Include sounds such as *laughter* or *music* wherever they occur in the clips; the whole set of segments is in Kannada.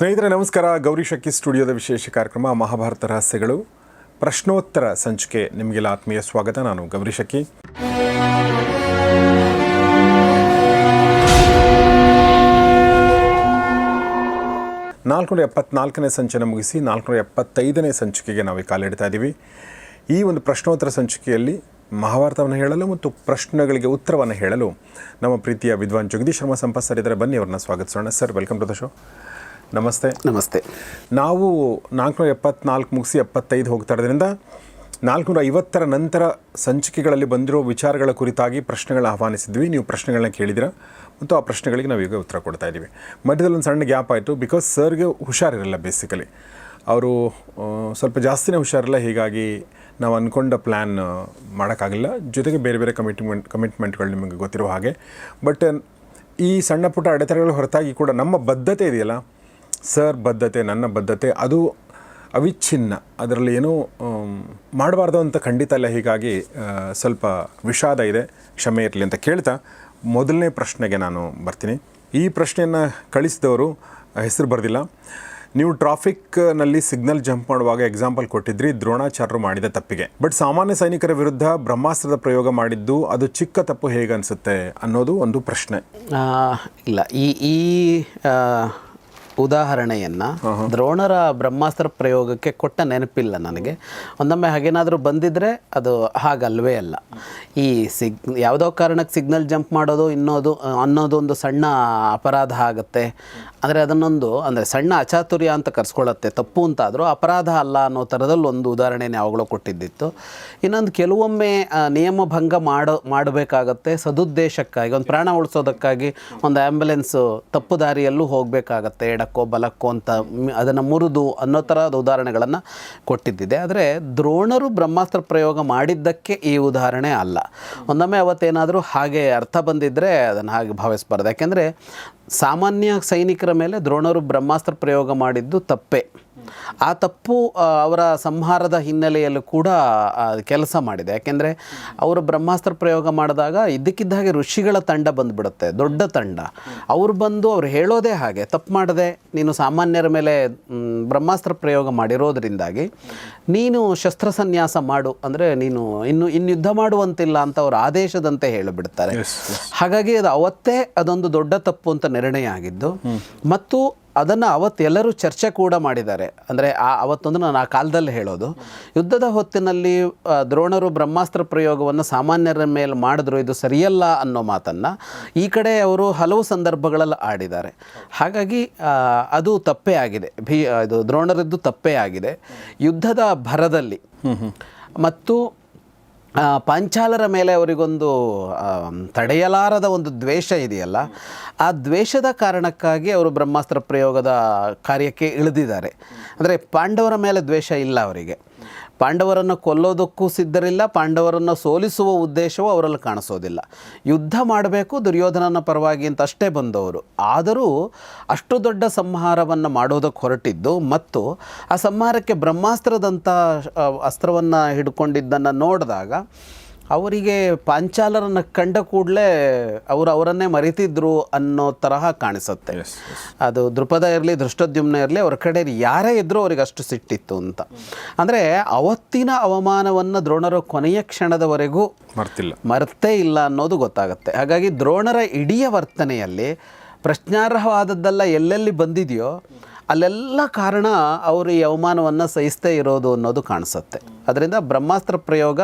ಸ್ನೇಹಿತರೆ, ನಮಸ್ಕಾರ. ಗೌರಿ ಶಕ್ಕಿ ಸ್ಟುಡಿಯೋದ ವಿಶೇಷ ಕಾರ್ಯಕ್ರಮ, ಮಹಾಭಾರತ ರಹಸ್ಯಗಳು. ಪ್ರಶ್ನೋತ್ತರ ಸಂಚಿಕೆ ನಿಮಗೆಲ್ಲ ಆತ್ಮೀಯ ಸ್ವಾಗತ. ನಾನು ಗೌರಿ ಶಕ್ಕಿ ನಾಲ್ಕುನೂರ ಎಪ್ಪತ್ನಾಲ್ಕನೇ ಸಂಚನ ಮುಗಿಸಿ, ನಾಲ್ಕುನೂರ ಎಪ್ಪತ್ತೈದನೇ ಸಂಚಿಕೆಗೆ ನಾವು ಕಾಲಿಡ್ತಾ ಇದ್ದೀವಿ ಈ ಒಂದು ಪ್ರಶ್ನೋತ್ತರ ಸಂಚಿಕೆಯಲ್ಲಿ ಮಹಾಭಾರತವನ್ನು ಹೇಳಲು ಮತ್ತು ಪ್ರಶ್ನೆಗಳಿಗೆ ಉತ್ತರವನ್ನು ಹೇಳಲು ನಮ್ಮ ಪ್ರೀತಿಯ ವಿದ್ವಾನ್ ಜಗದೀಶ್ ಶರ್ಮಾ ಸಂಪತ್ ಸರ್ ಇದ್ದಾರೆ. ಬನ್ನಿ ಅವ್ರನ್ನ ಸ್ವಾಗತಿಸೋಣ. Sir welcome to the show ನಮಸ್ತೆ. ನಮಸ್ತೆ. ನಾವು ನಾಲ್ಕುನೂರ ಎಪ್ಪತ್ನಾಲ್ಕು ಮುಗಿಸಿ ಎಪ್ಪತ್ತೈದು ಹೋಗ್ತಾ ಇರೋದ್ರಿಂದ ನಾಲ್ಕುನೂರ ಐವತ್ತರ ನಂತರ ಸಂಚಿಕೆಗಳಲ್ಲಿ ಬಂದಿರೋ ವಿಚಾರಗಳ ಕುರಿತಾಗಿ ಪ್ರಶ್ನೆಗಳನ್ನ ಆಹ್ವಾನಿಸಿದ್ವಿ. ನೀವು ಪ್ರಶ್ನೆಗಳನ್ನ ಕೇಳಿದಿರ ಮತ್ತು ಆ ಪ್ರಶ್ನೆಗಳಿಗೆ ನಾವು ಈಗ ಉತ್ತರ ಕೊಡ್ತಾ ಇದ್ದೀವಿ. ಮಧ್ಯದಲ್ಲಿ ಒಂದು ಸಣ್ಣ ಗ್ಯಾಪ್ ಆಯಿತು. ಬಿಕಾಸ್ ಸರ್ಗೆ ಹುಷಾರಿರಲ್ಲ ಬೇಸಿಕಲಿ ಅವರು ಸ್ವಲ್ಪ ಜಾಸ್ತಿನೇ ಹುಷಾರಿಲ್ಲ. ಹೀಗಾಗಿ ನಾವು ಅಂದ್ಕೊಂಡ ಪ್ಲ್ಯಾನ್ ಮಾಡೋಕ್ಕಾಗಿಲ್ಲ. ಜೊತೆಗೆ ಬೇರೆ ಬೇರೆ ಕಮಿಟ್ಮೆಂಟ್ ಕಮಿಟ್ಮೆಂಟ್ಗಳು ನಿಮಗೆ ಗೊತ್ತಿರೋ ಹಾಗೆ. ಬಟ್ ಈ ಸಣ್ಣ ಪುಟ್ಟ ಅಡೆತಡೆಗಳು ಹೊರತಾಗಿ ಕೂಡ ನಮ್ಮ ಬದ್ಧತೆ ಇದೆಯಲ್ಲ? ಸರ್ ಬದ್ಧತೆ, ನನ್ನ ಬದ್ಧತೆ, ಅದು ಅವಿಚ್ಛಿನ್ನ. ಅದರಲ್ಲಿ ಏನೂ ಮಾಡಬಾರ್ದು ಅಂತ ಖಂಡಿತ ಅಲ್ಲ ಹೀಗಾಗಿ ಸ್ವಲ್ಪ ವಿಷಾದ ಇದೆ. ಕ್ಷಮೆ ಇರಲಿ ಅಂತ ಕೇಳ್ತಾ ಮೊದಲನೇ ಪ್ರಶ್ನೆಗೆ ನಾನು ಬರ್ತೀನಿ. ಈ ಪ್ರಶ್ನೆಯನ್ನು ಕಳಿಸಿದವರು, ಹೆಸರು ಬರೆದಿಲ್ಲ. ನೀವು ಟ್ರಾಫಿಕ್ನಲ್ಲಿ ಸಿಗ್ನಲ್ ಜಂಪ್ ಮಾಡುವಾಗ ಎಕ್ಸಾಂಪಲ್ ಕೊಟ್ಟಿದ್ರಿ ದ್ರೋಣಾಚಾರ್ಯರು ಮಾಡಿದ ತಪ್ಪಿಗೆ. ಬಟ್ ಸಾಮಾನ್ಯ ಸೈನಿಕರ ವಿರುದ್ಧ ಬ್ರಹ್ಮಾಸ್ತ್ರದ ಪ್ರಯೋಗ ಮಾಡಿದ್ದು, ಅದು ಚಿಕ್ಕ ತಪ್ಪು ಹೇಗೆ ಅನಿಸುತ್ತೆ ಅನ್ನೋದು ಒಂದು ಪ್ರಶ್ನೆ. ಇಲ್ಲ. ಈ ಈ ಉದಾಹರಣೆಯನ್ನು ದ್ರೋಣರ ಬ್ರಹ್ಮಾಸ್ತ್ರ ಪ್ರಯೋಗಕ್ಕೆ ಕೊಟ್ಟ ನೆನಪಿಲ್ಲ ನನಗೆ. ಒಂದೊಮ್ಮೆ ಹಾಗೇನಾದರೂ ಬಂದಿದ್ದರೆ ಅದು ಹಾಗಲ್ವೇ ಅಲ್ಲ. ಈ ಸಿಗ್ ಯಾವುದೋ ಕಾರಣಕ್ಕೆ ಸಿಗ್ನಲ್ ಜಂಪ್ ಮಾಡೋದು ಇನ್ನೋದು ಅನ್ನೋದು ಒಂದು ಸಣ್ಣ ಅಪರಾಧ ಆಗುತ್ತೆ. ಅಂದರೆ ಅದನ್ನೊಂದು ಅಂದರೆ ಸಣ್ಣ ಅಚಾತುರ್ಯ ಅಂತ ಕರ್ಸ್ಕೊಳ್ಳುತ್ತೆ. ತಪ್ಪು ಅಂತಾದರೂ ಅಪರಾಧ ಅಲ್ಲ ಅನ್ನೋ ಥರದಲ್ಲಿ ಒಂದು ಉದಾಹರಣೆ ಯಾವಾಗಲೂ ಕೊಟ್ಟಿದ್ದಿತ್ತು. ಇನ್ನೊಂದು ಕೆಲವೊಮ್ಮೆ ನಿಯಮ ಭಂಗ ಮಾಡೋ ಮಾಡಬೇಕಾಗತ್ತೆ. ಸದುದ್ದೇಶಕ್ಕಾಗಿ ಒಂದು ಪ್ರಾಣ ಉಳಿಸೋದಕ್ಕಾಗಿ ಒಂದು ಆ್ಯಂಬುಲೆನ್ಸು ತಪ್ಪು ದಾರಿಯಲ್ಲೂ ಹೋಗಬೇಕಾಗತ್ತೆ. ಎಡಕ್ಕೋ ಬಲಕ್ಕೋ ಅಂತ ಅದನ್ನು ಮುರಿದು ಅನ್ನೋ ಥರದ ಉದಾಹರಣೆಗಳನ್ನು ಕೊಟ್ಟಿದ್ದಿದೆ. ಆದರೆ ದ್ರೋಣರು ಬ್ರಹ್ಮಾಸ್ತ್ರ ಪ್ರಯೋಗ ಮಾಡಿದ್ದಕ್ಕೆ ಈ ಉದಾಹರಣೆ ಅಲ್ಲ. ಒಂದೊಮ್ಮೆ ಅವತ್ತೇನಾದರೂ ಹಾಗೆ ಅರ್ಥ ಬಂದಿದ್ದರೆ ಅದನ್ನು ಹಾಗೆ ಭಾವಿಸ್ಬಾರ್ದು. ಯಾಕೆಂದರೆ ಸಾಮಾನ್ಯ ಸೈನಿಕರ ಮೇಲೆ ದ್ರೋಣರು ಬ್ರಹ್ಮಾಸ್ತ್ರ ಪ್ರಯೋಗ ಮಾಡಿದ್ದು ತಪ್ಪೇ. ಆ ತಪ್ಪು ಅವರ ಸಂಹಾರದ ಹಿನ್ನೆಲೆಯಲ್ಲೂ ಕೂಡ ಕೆಲಸ ಮಾಡಿದೆ. ಯಾಕೆಂದರೆ ಅವರು ಬ್ರಹ್ಮಾಸ್ತ್ರ ಪ್ರಯೋಗ ಮಾಡಿದಾಗ ಇದ್ದಕ್ಕಿದ್ದ ಹಾಗೆ ಋಷಿಗಳ ತಂಡ ಬಂದುಬಿಡುತ್ತೆ ದೊಡ್ಡ ತಂಡ. ಅವರು ಬಂದು ಅವ್ರು ಹೇಳೋದೇ ಹಾಗೆ ತಪ್ಪು ಮಾಡದೆ ನೀನು ಸಾಮಾನ್ಯರ ಮೇಲೆ ಬ್ರಹ್ಮಾಸ್ತ್ರ ಪ್ರಯೋಗ ಮಾಡಿರೋದರಿಂದಾಗಿ ನೀನು ಶಸ್ತ್ರಸನ್ಯಾಸ ಮಾಡು ಅಂದರೆ ನೀನು ಇನ್ನು ಇನ್ನು ಯುದ್ಧ ಮಾಡುವಂತಿಲ್ಲ ಅಂತ ಅವ್ರ ಆದೇಶದಂತೆ ಹೇಳಿಬಿಡ್ತಾರೆ. ಹಾಗಾಗಿ ಅದು ಅವತ್ತೇ ಅದೊಂದು ದೊಡ್ಡ ತಪ್ಪು ಅಂತ ನಿರ್ಣಯ ಆಗಿದ್ದು ಮತ್ತು ಅದನ್ನು ಅವತ್ತೆಲ್ಲರೂ ಚರ್ಚೆ ಕೂಡ ಮಾಡಿದ್ದಾರೆ. ಅಂದರೆ ಆ ಅವತ್ತೊಂದು ನಾನು ಆ ಕಾಲದಲ್ಲಿ ಹೇಳೋದು. ಯುದ್ಧದ ಹೊತ್ತಿನಲ್ಲಿ ದ್ರೋಣರು ಬ್ರಹ್ಮಾಸ್ತ್ರ ಪ್ರಯೋಗವನ್ನು ಸಾಮಾನ್ಯರ ಮೇಲೆ ಮಾಡಿದ್ರು ಇದು ಸರಿಯಲ್ಲ ಅನ್ನೋ ಮಾತನ್ನು ಈ ಕಡೆ ಅವರು ಹಲವು ಸಂದರ್ಭಗಳಲ್ಲಿ ಆಡಿದ್ದಾರೆ. ಹಾಗಾಗಿ ಅದು ತಪ್ಪೇ ಆಗಿದೆ. ಭೀ ಇದು ದ್ರೋಣರದ್ದು ತಪ್ಪೇ ಆಗಿದೆ. ಯುದ್ಧದ ಭರದಲ್ಲಿ ಮತ್ತು ಪಾಂಚಾಲರ ಮೇಲೆ ಅವರಿಗೊಂದು ತಡೆಯಲಾರದ ಒಂದು ದ್ವೇಷ ಇದೆಯಲ್ಲ, ಆ ದ್ವೇಷದ ಕಾರಣಕ್ಕಾಗಿ ಅವರು ಬ್ರಹ್ಮಾಸ್ತ್ರ ಪ್ರಯೋಗದ ಕಾರ್ಯಕ್ಕೆ ಇಳಿದಿದ್ದಾರೆ. ಅಂದರೆ ಪಾಂಡವರ ಮೇಲೆ ದ್ವೇಷ ಇಲ್ಲ ಅವರಿಗೆ. ಪಾಂಡವರನ್ನು ಕೊಲ್ಲೋದಕ್ಕೂ ಸಿದ್ಧರಿಲ್ಲ, ಪಾಂಡವರನ್ನು ಸೋಲಿಸುವ ಉದ್ದೇಶವೂ ಅವರಲ್ಲಿ ಕಾಣಿಸೋದಿಲ್ಲ. ಯುದ್ಧ ಮಾಡಬೇಕು, ದುರ್ಯೋಧನನ ಪರವಾಗಿ ಅಂತ ಅಷ್ಟೇ ಬಂದವರು. ಆದರೂ ಅಷ್ಟು ದೊಡ್ಡ ಸಂಹಾರವನ್ನು ಮಾಡೋದಕ್ಕೆ ಹೊರಟಿದ್ದು ಮತ್ತು ಆ ಸಂಹಾರಕ್ಕೆ ಬ್ರಹ್ಮಾಸ್ತ್ರದಂಥ ಅಸ್ತ್ರವನ್ನು ಹಿಡ್ಕೊಂಡಿದ್ದನ್ನು ನೋಡಿದಾಗ ಅವರಿಗೆ ಪಾಂಚಾಲರನ್ನು ಕಂಡ ಕೂಡಲೇ ಅವರು ಅವರನ್ನೇ ಮರಿತಿದ್ರು ಅನ್ನೋ ತರಹ ಕಾಣಿಸುತ್ತೆ. ಅದು ದೃಪದ ಇರಲಿ ದೃಷ್ಟದ್ಯುಮ್ನ ಇರಲಿ ಅವ್ರ ಕಡೆ ಯಾರೇ ಇದ್ದರೂ ಅವ್ರಿಗೆ ಅಷ್ಟು ಸಿಟ್ಟಿತ್ತು ಅಂತ. ಅಂದರೆ ಅವತ್ತಿನ ಅವಮಾನವನ್ನು ದ್ರೋಣರ ಕೊನೆಯ ಕ್ಷಣದವರೆಗೂ ಮರ್ತಿಲ್ಲ. ಮರ್ತೇ ಇಲ್ಲ ಅನ್ನೋದು ಗೊತ್ತಾಗುತ್ತೆ. ಹಾಗಾಗಿ ದ್ರೋಣರ ಇಡೀ ವರ್ತನೆಯಲ್ಲಿ ಪ್ರಶ್ನಾರ್ಹವಾದದ್ದೆಲ್ಲ ಎಲ್ಲೆಲ್ಲಿ ಬಂದಿದೆಯೋ ಅಲ್ಲೆಲ್ಲ ಕಾರಣ ಅವರು ಈ ಅವಮಾನವನ್ನು ಸಹಿಸ್ತೇ ಇರೋದು ಅನ್ನೋದು ಕಾಣಿಸುತ್ತೆ. ಅದರಿಂದ ಬ್ರಹ್ಮಾಸ್ತ್ರ ಪ್ರಯೋಗ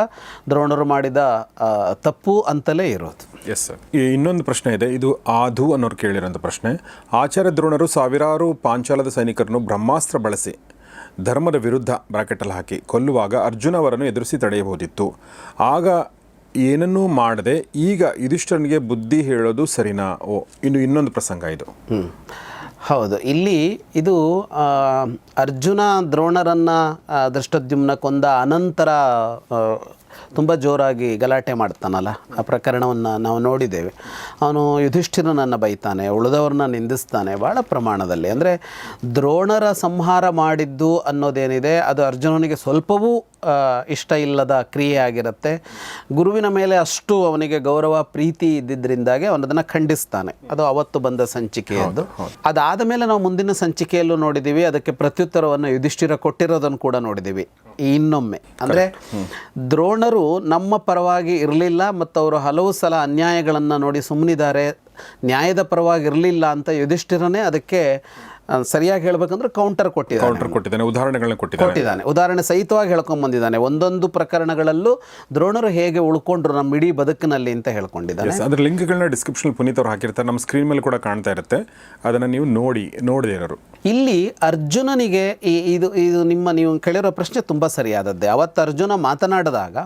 ದ್ರೋಣರು ಮಾಡಿದ ತಪ್ಪು ಅಂತಲೇ ಇರೋದು. ಎಸ್ ಸರ್ ಇನ್ನೊಂದು ಪ್ರಶ್ನೆ ಇದೆ. ಇದು ಆಧು ಅನ್ನೋರು ಕೇಳಿರೋಂಥ ಪ್ರಶ್ನೆ. ಆಚಾರ್ಯ ದ್ರೋಣರು ಸಾವಿರಾರು ಪಾಂಚಾಲದ ಸೈನಿಕರನ್ನು ಬ್ರಹ್ಮಾಸ್ತ್ರ ಬಳಸಿ ಧರ್ಮದ ವಿರುದ್ಧ ಬ್ರಾಕೆಟಲ್ಲಿ ಹಾಕಿ ಕೊಲ್ಲುವಾಗ ಅರ್ಜುನ ಅವರನ್ನು ಎದುರಿಸಿ ತಡೆಯಬಹುದಿತ್ತು. ಆಗ ಏನನ್ನೂ ಮಾಡದೆ ಈಗ ಯುಧಿಷ್ಠರನಿಗೆ ಬುದ್ಧಿ ಹೇಳೋದು ಸರಿನಾ? ಓ ಇನ್ನು ಇನ್ನೊಂದು ಪ್ರಸಂಗ ಇದು. ಹ್ಮ್. ಹೌದು. ಇಲ್ಲಿ ಇದು ಅರ್ಜುನ ದ್ರೋಣರನ್ನು ದೃಷ್ಟದ್ಯುಮ್ನ ಕೊಂದ ಅನಂತರ ತುಂಬ ಜೋರಾಗಿ ಗಲಾಟೆ ಮಾಡ್ತಾನಲ್ಲ. ಆ ಪ್ರಕರಣವನ್ನು ನಾವು ನೋಡಿದ್ದೇವೆ. ಅವನು ಯುಧಿಷ್ಠಿರನನ್ನು ಬೈತಾನೆ ಉಳಿದವ್ರನ್ನ ನಿಂದಿಸ್ತಾನೆ ಭಾಳ ಪ್ರಮಾಣದಲ್ಲಿ. ಅಂದರೆ ದ್ರೋಣರ ಸಂಹಾರ ಮಾಡಿದ್ದು ಅನ್ನೋದೇನಿದೆ ಅದು ಅರ್ಜುನನಿಗೆ ಸ್ವಲ್ಪವೂ ಇಷ್ಟ ಇಲ್ಲದ ಕ್ರಿಯೆ ಆಗಿರುತ್ತೆ. ಗುರುವಿನ ಮೇಲೆ ಅಷ್ಟು ಅವನಿಗೆ ಗೌರವ ಪ್ರೀತಿ ಇದ್ದಿದ್ದರಿಂದಾಗಿ ಅವನದನ್ನು ಖಂಡಿಸ್ತಾನೆ. ಅದು ಅವತ್ತು ಬಂದ ಸಂಚಿಕೆಯದ್ದು. ಅದಾದ ಮೇಲೆ ನಾವು ಮುಂದಿನ ಸಂಚಿಕೆಯಲ್ಲೂ ನೋಡಿದ್ದೀವಿ ಅದಕ್ಕೆ ಪ್ರತ್ಯುತ್ತರವನ್ನು ಯುಧಿಷ್ಠಿರ ಕೊಟ್ಟಿರೋದನ್ನು ಕೂಡ ನೋಡಿದ್ದೀವಿ ಇನ್ನೊಮ್ಮೆ. ಅಂದರೆ ದ್ರೋಣರು ನಮ್ಮ ಪರವಾಗಿ ಇರಲಿಲ್ಲ ಮತ್ತು ಅವರು ಹಲವು ಸಲ ಅನ್ಯಾಯಗಳನ್ನು ನೋಡಿ ಸುಮ್ಮನಿದ್ದಾರೆ, ನ್ಯಾಯದ ಪರವಾಗಿ ಇರಲಿಲ್ಲ ಅಂತ ಯುಧಿಷ್ಠಿರನೇ ಅದಕ್ಕೆ ಸರಿಯಾಗಿ ಹೇಳ್ಬೇಕಂದ್ರೆ ಕೌಂಟರ್ ಕೊಟ್ಟಿದ್ದಾರೆ ಕೌಂಟರ್ ಕೊಟ್ಟಿದ್ದಾನೆ ಉದಾಹರಣೆಗಳನ್ನ ಕೊಟ್ಟಿದ್ದಾನೆ. ಕೊಟ್ಟಿದ್ದಾನೆ. ಉದಾಹರಣೆ ಸಹಿತವಾಗಿ ಹೇಳ್ಕೊಂಡು ಬಂದಿದ್ದಾನೆ. ಒಂದೊಂದು ಪ್ರಕರಣಗಳಲ್ಲೂ ದ್ರೋಣರು ಹೇಗೆ ಉಳ್ಕೊಂಡ್ರು ನಮ್ಮ ಇಡೀ ಬದುಕಿನಲ್ಲಿ ಅಂತ ಹೇಳ್ಕೊಂಡಿದ್ದಾರೆ ಅದ್ರ ಲಿಂಕ್ಗಳನ್ನ ಡಿಸ್ಕ್ರಿಪ್ಷನ್ ಪುನೀತ್ ಅವ್ರು ಹಾಕಿರ್ತಾರೆ. ನಮ್ಮ ಸ್ಕ್ರೀನ್ ಮೇಲೆ ಕೂಡ ಕಾಣ್ತಾ ಇರುತ್ತೆ. ಅದನ್ನು ನೀವು ನೋಡಿ ನೋಡಿದಿರೋರು ಇಲ್ಲಿ ಅರ್ಜುನನಿಗೆ ಈ ಇದು ಇದು ನಿಮ್ಮ ನೀವು ಕೇಳಿರೋ ಪ್ರಶ್ನೆ ತುಂಬ ಸರಿಯಾದದ್ದೇ. ಅವತ್ತು ಅರ್ಜುನ ಮಾತನಾಡಿದಾಗ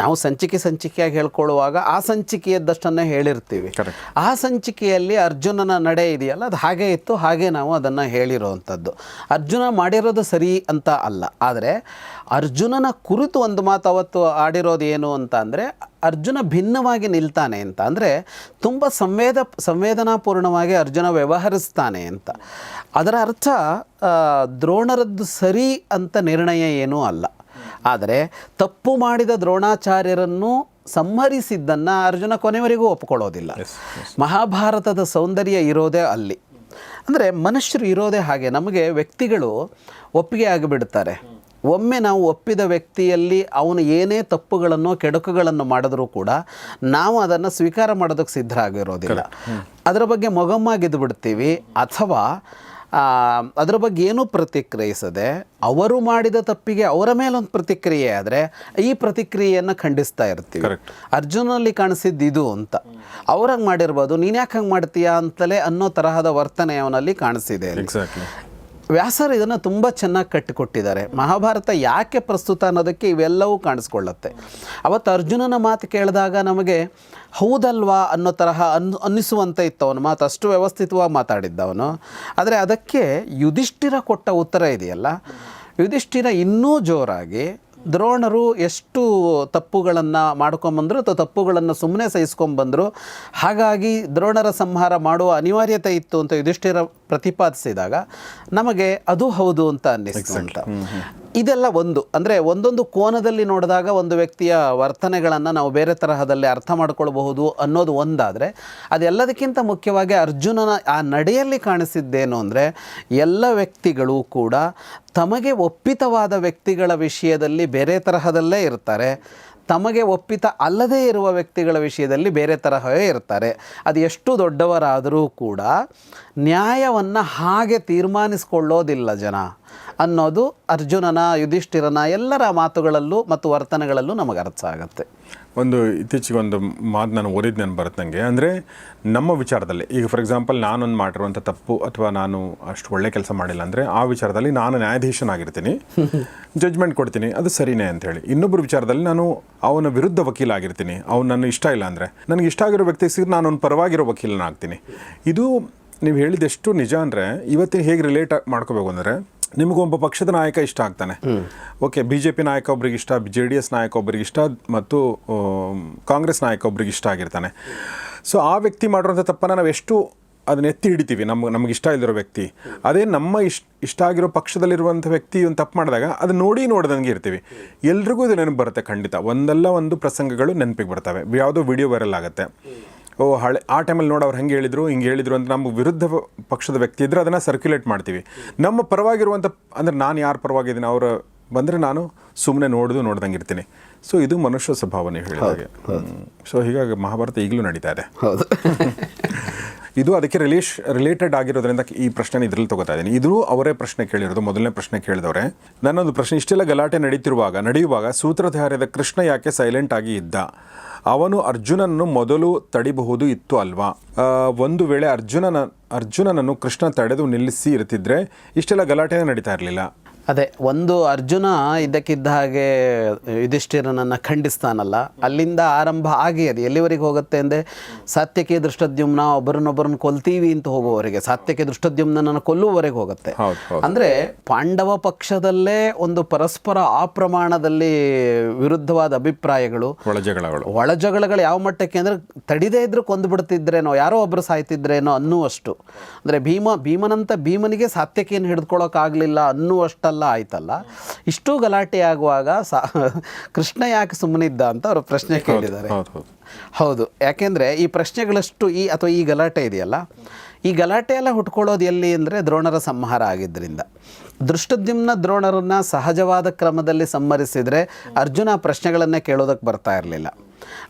ನಾವು ಸಂಚಿಕೆ ಸಂಚಿಕೆಯಾಗಿ ಹೇಳ್ಕೊಳ್ಳುವಾಗ ಆ ಸಂಚಿಕೆಯದ್ದಷ್ಟನ್ನೇ ಹೇಳಿರ್ತೀವಿ. ಆ ಸಂಚಿಕೆಯಲ್ಲಿ ಅರ್ಜುನನ ನಡೆ ಇದೆಯಲ್ಲ ಅದು ಹಾಗೆ ಇತ್ತು ಹಾಗೆ ನಾವು ಅದನ್ನು ಹೇಳಿರೋವಂಥದ್ದು ಅರ್ಜುನ ಮಾಡಿರೋದು ಸರಿ ಅಂತ ಅಲ್ಲ. ಆದರೆ ಅರ್ಜುನನ ಕುರಿತು ಒಂದು ಮಾತು ಅವತ್ತು ಆಡಿರೋದು ಏನು ಅಂತ ಅಂದರೆ ಅರ್ಜುನ ಭಿನ್ನವಾಗಿ ನಿಲ್ತಾನೆ ಅಂತ ಅಂದರೆ ತುಂಬ ಸಂವೇದ ಸಂವೇದನಾಪೂರ್ಣವಾಗಿ ಅರ್ಜುನ ವ್ಯವಹರಿಸ್ತಾನೆ ಅಂತ. ಅದರ ಅರ್ಥ ದ್ರೋಣರದ್ದು ಸರಿ ಅಂತ ನಿರ್ಣಯ ಏನೂ ಅಲ್ಲ. ಆದರೆ ತಪ್ಪು ಮಾಡಿದ ದ್ರೋಣಾಚಾರ್ಯರನ್ನು ಸಂಹರಿಸಿದ್ದನ್ನು ಅರ್ಜುನ ಕೊನೆವರೆಗೂ ಒಪ್ಕೊಳ್ಳೋದಿಲ್ಲ. ಮಹಾಭಾರತದ ಸೌಂದರ್ಯ ಇರೋದೇ ಅಲ್ಲಿ. ಅಂದರೆ ಮನುಷ್ಯರು ಇರೋದೇ ಹಾಗೆ ನಮಗೆ ವ್ಯಕ್ತಿಗಳು ಒಪ್ಪಿಗೆ ಆಗಿಬಿಡ್ತಾರೆ ಒಮ್ಮೆ ನಾವು ಒಪ್ಪಿದ ವ್ಯಕ್ತಿಯಲ್ಲಿ ಅವನು ಏನೇ ತಪ್ಪುಗಳನ್ನು ಕೆಡುಕುಗಳನ್ನು ಮಾಡಿದ್ರೂ ಕೂಡ ನಾವು ಅದನ್ನು ಸ್ವೀಕಾರ ಮಾಡೋದಕ್ಕೆ ಸಿದ್ಧರಾಗಿರೋದಿಲ್ಲ. ಅದರ ಬಗ್ಗೆ ಮೊಗಮ್ಮಾಗಿದ್ದು ಬಿಡ್ತೀವಿ. ಅಥವಾ ಅದರ ಬಗ್ಗೆ ಏನೂ ಪ್ರತಿಕ್ರಿಯಿಸದೆ ಅವರು ಮಾಡಿದ ತಪ್ಪಿಗೆ ಅವರ ಮೇಲೊಂದು ಪ್ರತಿಕ್ರಿಯೆ ಆದರೆ ಈ ಪ್ರತಿಕ್ರಿಯೆಯನ್ನು ಖಂಡಿಸ್ತಾ ಇರ್ತೀವಿ. ಅರ್ಜುನಲ್ಲಿ ಕಾಣಿಸಿದ್ದು ಇದು ಅಂತ. ಅವ್ರಂಗೆ ಮಾಡಿರ್ಬೋದು ನೀನು ಯಾಕೆ ಹಂಗೆ ಮಾಡ್ತೀಯಾ ಅಂತಲೇ ಅನ್ನೋ ತರಹದ ವರ್ತನೆ ಅವನಲ್ಲಿ ಕಾಣಿಸಿದೆ ವ್ಯಾಸರು ಇದನ್ನು ತುಂಬ ಚೆನ್ನಾಗಿ ಕಟ್ಟಿಕೊಟ್ಟಿದ್ದಾರೆ. ಮಹಾಭಾರತ ಯಾಕೆ ಪ್ರಸ್ತುತ ಅನ್ನೋದಕ್ಕೆ ಇವೆಲ್ಲವೂ ಕಾಣಿಸ್ಕೊಳ್ಳುತ್ತೆ. ಅವತ್ತು ಅರ್ಜುನನ ಮಾತು ಕೇಳಿದಾಗ ನಮಗೆ ಹೌದಲ್ವಾ ಅನ್ನೋ ತರಹ ಅನ್, ಅನ್ನಿಸುವಂತೆ ಇತ್ತು ಅವನು. ಮಾತು ಅಷ್ಟು ವ್ಯವಸ್ಥಿತವಾಗಿ ಮಾತಾಡಿದ್ದ ಅವನು ಆದರೆ ಅದಕ್ಕೆ ಯುಧಿಷ್ಠಿರ ಕೊಟ್ಟ ಉತ್ತರ ಇದೆಯಲ್ಲ. ಯುಧಿಷ್ಠಿರ ಇನ್ನೂ ಜೋರಾಗಿ ದ್ರೋಣರು ಎಷ್ಟು ತಪ್ಪುಗಳನ್ನು ಮಾಡ್ಕೊಂಬಂದರು ಅಥವಾ ತಪ್ಪುಗಳನ್ನು ಸುಮ್ಮನೆ ಸಹಿಸ್ಕೊಂಬಂದರು, ಹಾಗಾಗಿ ದ್ರೋಣರ ಸಂಹಾರ ಮಾಡುವ ಅನಿವಾರ್ಯತೆ ಇತ್ತು ಅಂತ ಯುಧಿಷ್ಠಿರ ಪ್ರತಿಪಾದಿಸಿದಾಗ ನಮಗೆ ಅದು ಹೌದು ಅಂತ ಅನ್ನಿಸ್ತು ಅಂತ. ಇದೆಲ್ಲ ಒಂದು. ಅಂದರೆ ಒಂದೊಂದು ಕೋನದಲ್ಲಿ ನೋಡಿದಾಗ ಒಂದು ವ್ಯಕ್ತಿಯ ವರ್ತನೆಗಳನ್ನು ನಾವು ಬೇರೆ ತರಹದಲ್ಲಿ ಅರ್ಥ ಮಾಡ್ಕೊಳ್ಬಹುದು ಅನ್ನೋದು ಒಂದಾದರೆ, ಅದೆಲ್ಲದಕ್ಕಿಂತ ಮುಖ್ಯವಾಗಿ ಅರ್ಜುನನ ಆ ನಡೆಯಲ್ಲಿ ಕಾಣಿಸಿದ್ದೇನು ಅಂದರೆ, ಎಲ್ಲ ವ್ಯಕ್ತಿಗಳು ಕೂಡ ತಮಗೆ ಒಪ್ಪಿತವಾದ ವ್ಯಕ್ತಿಗಳ ವಿಷಯದಲ್ಲಿ ಬೇರೆ ತರಹದಲ್ಲೇ ಇರ್ತಾರೆ. ತಮಗೆ ಒಪ್ಪಿತ ಅಲ್ಲದೇ ಇರುವ ವ್ಯಕ್ತಿಗಳ ವಿಷಯದಲ್ಲಿ ಬೇರೆ ತರಹವೇ ಇರ್ತಾರೆ. ಅದು ಎಷ್ಟು ದೊಡ್ಡವರಾದರೂ ಕೂಡ ನ್ಯಾಯವನ್ನು ಹಾಗೆ ತೀರ್ಮಾನಿಸ್ಕೊಳ್ಳೋದಿಲ್ಲ ಜನ. ಅನ್ನೋದು ಅರ್ಜುನನ ಯುಧಿಷ್ಠಿರನ ಎಲ್ಲರ ಮಾತುಗಳಲ್ಲೂ ಮತ್ತು ವರ್ತನೆಗಳಲ್ಲೂ ನಮಗೆ ಅರ್ಥ ಆಗುತ್ತೆ. ಒಂದು ಇತ್ತೀಚೆಗೆ ಒಂದು ಮಾತು ನಾನು ಓದಿದ್ದು ನಾನು ಬರುತ್ತೆ ನನಗೆ ಅಂದರೆ ನಮ್ಮ ವಿಚಾರದಲ್ಲಿ ಈಗ ಫಾರ್ ಎಕ್ಸಾಂಪಲ್ ನಾನೊಂದು ಮಾಡಿರುವಂಥ ತಪ್ಪು ಅಥವಾ ನಾನು ಅಷ್ಟು ಒಳ್ಳೆ ಕೆಲಸ ಮಾಡಿಲ್ಲ ಅಂದರೆ ಆ ವಿಚಾರದಲ್ಲಿ ನಾನು ನ್ಯಾಯಾಧೀಶನಾಗಿರ್ತೀನಿ *laughs* ಜಡ್ಜ್ಮೆಂಟ್ ಕೊಡ್ತೀನಿ ಅದು ಸರಿನೇ ಅಂತೇಳಿ ಇನ್ನೊಬ್ಬರು ವಿಚಾರದಲ್ಲಿ ನಾನು ಅವನ ವಿರುದ್ಧ ವಕೀಲ ಆಗಿರ್ತೀನಿ ಅವನು ನನ್ನ ಇಷ್ಟ ಇಲ್ಲ ಅಂದರೆ. ನನಗೆ ಇಷ್ಟ ಆಗಿರೋ ವ್ಯಕ್ತಿ ಸಿಗ ನಾನು ಅವ್ನು ಪರವಾಗಿರೋ ವಕೀಲನಾಗ್ತೀನಿ. ಇದು ನೀವು ಹೇಳಿದೆಷ್ಟು ನಿಜ ಅಂದರೆ ಇವತ್ತಿನ ಹೇಗೆ ರಿಲೇಟ್ ಮಾಡ್ಕೋಬೇಕು ಅಂದರೆ ನಿಮಗೊಬ್ಬ ಪಕ್ಷದ ನಾಯಕ ಇಷ್ಟ ಆಗ್ತಾನೆ. ಓಕೆ ಬಿ ಜೆ ಪಿ ನಾಯಕ ಒಬ್ರಿಗೆ ಇಷ್ಟ, ಜೆ ಡಿ ಎಸ್ ನಾಯಕ ಒಬ್ರಿಗೆ ಇಷ್ಟ, ಮತ್ತು ಕಾಂಗ್ರೆಸ್ ನಾಯಕ ಒಬ್ರಿಗೆ ಇಷ್ಟ ಆಗಿರ್ತಾನೆ. ಸೊ, ಆ ವ್ಯಕ್ತಿ ಮಾಡಿರೋಂಥ ತಪ್ಪನ್ನು ನಾವು ಎಷ್ಟು ಅದನ್ನ ಎತ್ತಿ ಹಿಡಿತೀವಿ ನಮ್ಗೆ ನಮ್ಗೆ ಇಷ್ಟ ಇಲ್ದಿರೋ ವ್ಯಕ್ತಿ. ಅದೇ ನಮ್ಮ ಇಷ್ಟ ಇಷ್ಟ ಆಗಿರೋ ಪಕ್ಷದಲ್ಲಿರುವಂಥ ವ್ಯಕ್ತಿ ಒಂದು ತಪ್ಪು ಮಾಡಿದಾಗ ಅದು ನೋಡಿ ನೋಡ್ದಂಗೆ ಇರ್ತೀವಿ. ಎಲ್ರಿಗೂ ಇದು ನೆನಪು ಬರುತ್ತೆ ಖಂಡಿತ. ಒಂದಲ್ಲ ಒಂದು ಪ್ರಸಂಗಗಳು ನೆನಪಿಗೆ ಬರ್ತವೆ. ಯಾವುದೋ ವಿಡಿಯೋ ವೈರಲ್ ಆಗುತ್ತೆ. ಓ ಹಳೆ ಆ ಟೈಮಲ್ಲಿ ನೋಡಿ ಅವ್ರು ಹೆಂಗೆ ಹೇಳಿದ್ರು ಹಿಂಗೆ ಹೇಳಿದ್ರು ಅಂತ ನಮ್ಮ ವಿರುದ್ಧ ಪಕ್ಷದ ವ್ಯಕ್ತಿ ಇದ್ದರೆ ಅದನ್ನು ಸರ್ಕ್ಯುಲೇಟ್ ಮಾಡ್ತೀವಿ. ನಮ್ಮ ಪರವಾಗಿರುವಂಥ ಅಂದರೆ ನಾನು ಯಾರು ಪರವಾಗಿದ್ದೀನಿ ಅವರು ಬಂದರೆ ನಾನು ಸುಮ್ಮನೆ ನೋಡ್ದು ನೋಡ್ದಂಗೆ ಇರ್ತೀನಿ ಸೊ ಇದು ಮನುಷ್ಯ ಸ್ವಭಾವನೆ ಹೇಳಿದಾಗೆ. ಸೊ ಹೀಗಾಗಿ ಮಹಾಭಾರತ ಈಗಲೂ ನಡೀತಾ ಇದೆ. ಹೌದು. *laughs* ಇದು ಅದಕ್ಕೆ ರಿಲೇಶ್ ರಿಲೇಟೆಡ್ ಆಗಿರೋದ್ರಿಂದ ಈ ಪ್ರಶ್ನೆ ಇದರಲ್ಲಿ ತಗೋತಾ ಇದ್ದೀನಿ. ಇದು ಅವರೇ ಪ್ರಶ್ನೆ ಕೇಳಿರೋದು, ಮೊದಲನೇ ಪ್ರಶ್ನೆ ಕೇಳಿದವರೆ. ನನ್ನೊಂದು ಪ್ರಶ್ನೆ, ಇಷ್ಟೆಲ್ಲ ಗಲಾಟೆ ನಡೀತಿರುವಾಗ, ನಡೆಯುವಾಗ ಸೂತ್ರಧಾರ್ಯದ ಕೃಷ್ಣ ಯಾಕೆ ಸೈಲೆಂಟ್ ಆಗಿ ಇದ್ದ? ಅವನು ಅರ್ಜುನನ್ನು ಮೊದಲು ತಡಿಬಹುದು ಇತ್ತು ಅಲ್ವಾ? ಒಂದು ವೇಳೆ ಅರ್ಜುನನ, ಅರ್ಜುನನನ್ನು ಕೃಷ್ಣ ತಡೆದು ನಿಲ್ಲಿಸಿ ಇರ್ತಿದ್ರೆ ಇಷ್ಟೆಲ್ಲ ಗಲಾಟೆನೇ ನಡೀತಾ ಇರಲಿಲ್ಲ. ಅದೇ ಒಂದು ಅರ್ಜುನ ಇದ್ದಕ್ಕಿದ್ದ ಹಾಗೆ ಯುಧಿಷ್ಠಿರನನ್ನು ಖಂಡಿಸ್ತಾನಲ್ಲ ಅಲ್ಲಿಂದ ಆರಂಭ ಆಗಿ ಅದು ಎಲ್ಲಿವರೆಗೆ ಹೋಗುತ್ತೆ ಅಂದರೆ ಸಾತ್ಯಕಿ ದೃಷ್ಟದ್ಯುಮ್ನ ಒಬ್ಬರನ್ನೊಬ್ಬರನ್ನ ಕೊಲ್ತೀವಿ ಅಂತ ಹೋಗುವವರೆಗೆ ಸಾತ್ಯಕಿ ದೃಷ್ಟದ್ಯುಮ್ನನ್ನು ಕೊಲ್ಲುವವರೆಗೆ ಹೋಗುತ್ತೆ. ಅಂದರೆ ಪಾಂಡವ ಪಕ್ಷದಲ್ಲೇ ಒಂದು ಪರಸ್ಪರ ಆ ಪ್ರಮಾಣದಲ್ಲಿ ವಿರುದ್ಧವಾದ ಅಭಿಪ್ರಾಯಗಳು ಒಳಜಗಳಗಳು. ಒಳಜಗಳಗಳು ಯಾವ ಮಟ್ಟಕ್ಕೆ ಅಂದರೆ ತಡಿದೇ ಇದ್ರೂ ಕೊಂದು ಬಿಡ್ತಿದ್ರೇನೋ ಯಾರೋ ಒಬ್ಬರು ಸಾಯ್ತಿದ್ರೇನೋ ಅನ್ನುವಷ್ಟು. ಅಂದರೆ ಭೀಮ ಭೀಮನಂತ ಭೀಮನಿಗೆ ಸಾತ್ಯಕಿಯನ್ನು ಹಿಡಿದುಕೊಳ್ಳೋಕ್ಕಾಗಲಿಲ್ಲ ಅನ್ನುವಷ್ಟಲ್ಲ ಆಯ್ತಲ್ಲ. ಇಷ್ಟು ಗಲಾಟೆ ಆಗುವಾಗ ಸಾ *laughs* ಕೃಷ್ಣ ಯಾಕೆ ಸುಮ್ಮನಿದ್ದ ಅಂತ ಅವರು ಪ್ರಶ್ನೆ ಕೇಳಿದ್ದಾರೆ. ಹೌದು ಯಾಕೆಂದರೆ ಈ ಪ್ರಶ್ನೆಗಳಷ್ಟು ಈ ಅಥವಾ ಈ ಗಲಾಟೆ ಇದೆಯಲ್ಲ? ಈ ಗಲಾಟೆ ಎಲ್ಲ ಹುಟ್ಕೊಳ್ಳೋದು ಎಲ್ಲಿ ಅಂದರೆ ದ್ರೋಣರ ಸಂಹಾರ ಆಗಿದ್ದರಿಂದ. ದೃಷ್ಟದ್ಯುಮ್ನ ದ್ರೋಣರನ್ನ ಸಹಜವಾದ ಕ್ರಮದಲ್ಲಿ ಸಂಹರಿಸಿದರೆ ಅರ್ಜುನ ಪ್ರಶ್ನೆಗಳನ್ನೇ ಕೇಳೋದಕ್ಕೆ ಬರ್ತಾ ಇರಲಿಲ್ಲ.